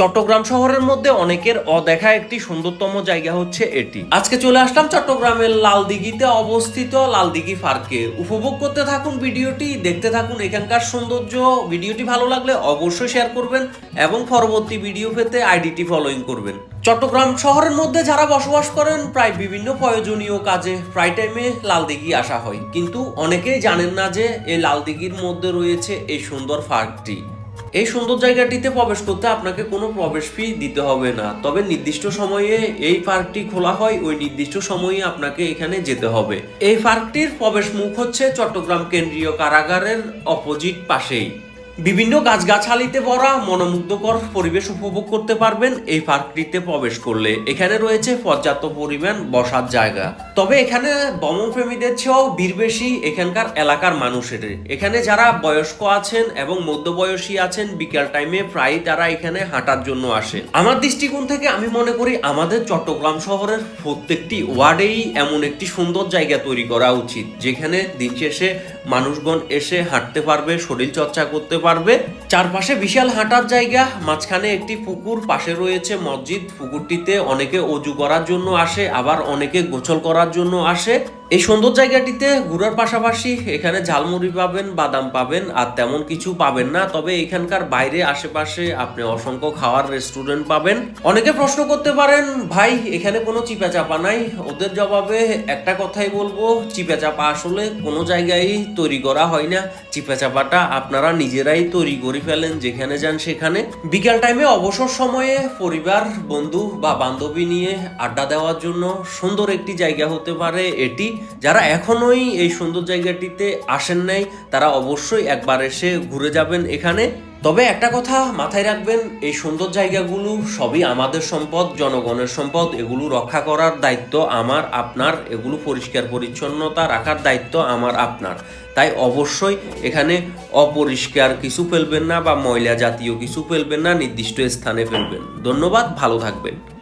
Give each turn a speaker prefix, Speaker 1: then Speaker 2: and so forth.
Speaker 1: চট্টগ্রাম শহরের মধ্যে অনেকের অদেখা একটি সুন্দরতম জায়গা হচ্ছে এটি। আজকে চলে আসলাম চট্টগ্রামের লালদিঘিতে অবস্থিত লালদিঘি পার্কে। উপভোগ করতে থাকুন ভিডিওটি, দেখতে থাকুন এখানকার সৌন্দর্য। ভিডিওটি ভালো লাগলে অবশ্যই শেয়ার করবেন এবং পরবর্তী ভিডিও পেতে আইডিটি ফলোইং করবেন। চট্টগ্রাম শহরের মধ্যে যারা বসবাস করেন, প্রায় বিভিন্ন প্রয়োজনীয় কাজে প্রায় টাইমে লালদিঘি আসা হয়। কিন্তু অনেকেই জানেন না যে এই লালদিঘির মধ্যে রয়েছে এই সুন্দর পার্কটি। এই সুন্দর জায়গাটিতে প্রবেশ করতে আপনাকে কোনো প্রবেশ ফি দিতে হবে না। তবে নির্দিষ্ট সময়ে এই পার্কটি খোলা হয়, ওই নির্দিষ্ট সময়ে আপনাকে এখানে যেতে হবে। এই পার্কটির প্রবেশ মুখ হচ্ছে চট্টগ্রাম কেন্দ্রীয় কারাগারের অপোজিট পাশেই। বিভিন্ন গাছগাছালিতে ভরা, মনোমুগ্ধকর পরিবেশ উপভোগ করতে পারবেন এই পার্কটিতে প্রবেশ করলে। এখানে রয়েছে পর্যাপ্ত পরিমাণ বসার জায়গা। তবে এখানে ভ্রমণপ্রেমীদের চেয়েও ভিড় বেশি এখানকার এলাকার মানুষের এখানে যারা বয়স্ক আছেন এবং মধ্যবয়সী আছেন, বিকেল টাইমে প্রায় তারা এখানে হাঁটার জন্য আসে। আমার দৃষ্টিকোণ থেকে আমি মনে করি আমাদের চট্টগ্রাম শহরের প্রত্যেকটি ওয়ার্ডেই এমন একটি সুন্দর জায়গা তৈরি করা উচিত, যেখানে দিন শেষে মানুষগণ এসে হাঁটতে পারবে শরীর চর্চা করতে পারবে। চারপাশে বিশাল হাঁটার জায়গা, মাঝখানে একটি পুকুর, পাশে রয়েছে মসজিদ। পুকুরটিতে অনেকে অজু করার জন্য আসে, আবার অনেকে গোসল করার জন্য আসে। এই সুন্দর জায়গাটিতে ঘোরার পাশাপাশি এখানে ঝালমুড়ি পাবেন, বাদাম পাবেন, আর তেমন কিছু পাবেন না। তবে এখানকার বাইরে আশেপাশে আপনি অসংখ্য খাওয়ার রেস্টুরেন্ট পাবেন। অনেকে প্রশ্ন করতে পারেন, ভাই, এখানে কোনো চিপা চাপা নাই? ওদের জবাবে একটা কথাই বলব চিপা চাপা আসলে কোনো জায়গায় তৈরি করা হয় না। চিপা চাপাটা আপনারা নিজেরাই তৈরি করে ফেলেন, যেখানে যান সেখানে। বিকেল টাইমে অবসর সময়ে পরিবার, বন্ধু বা বান্ধবী নিয়ে আড্ডা দেওয়ার জন্য সুন্দর একটি জায়গা হতে পারে এটি। যারা এখনোই এই সুন্দর জায়গাটিতে আসেন নাই, তারা অবশ্যই একবার এসে ঘুরে যাবেন এখানে। তবে একটা কথা মাথায় রাখবেন, এই সুন্দর জায়গাগুলো সবই আমাদের সম্পদ, জনগণের সম্পদ, এগুলো রক্ষা করার দায়িত্ব আমার, আপনার, এগুলো পরিষ্কার পরিচ্ছন্নতা রাখার দায়িত্ব আমার, আপনার। তাই অবশ্যই এখানে অপরিষ্কার কিছু ফেলবেন না বা ময়লা জাতীয় কিছু ফেলবেন না, নির্দিষ্ট স্থানে ফেলবেন। ধন্যবাদ, ভালো থাকবেন।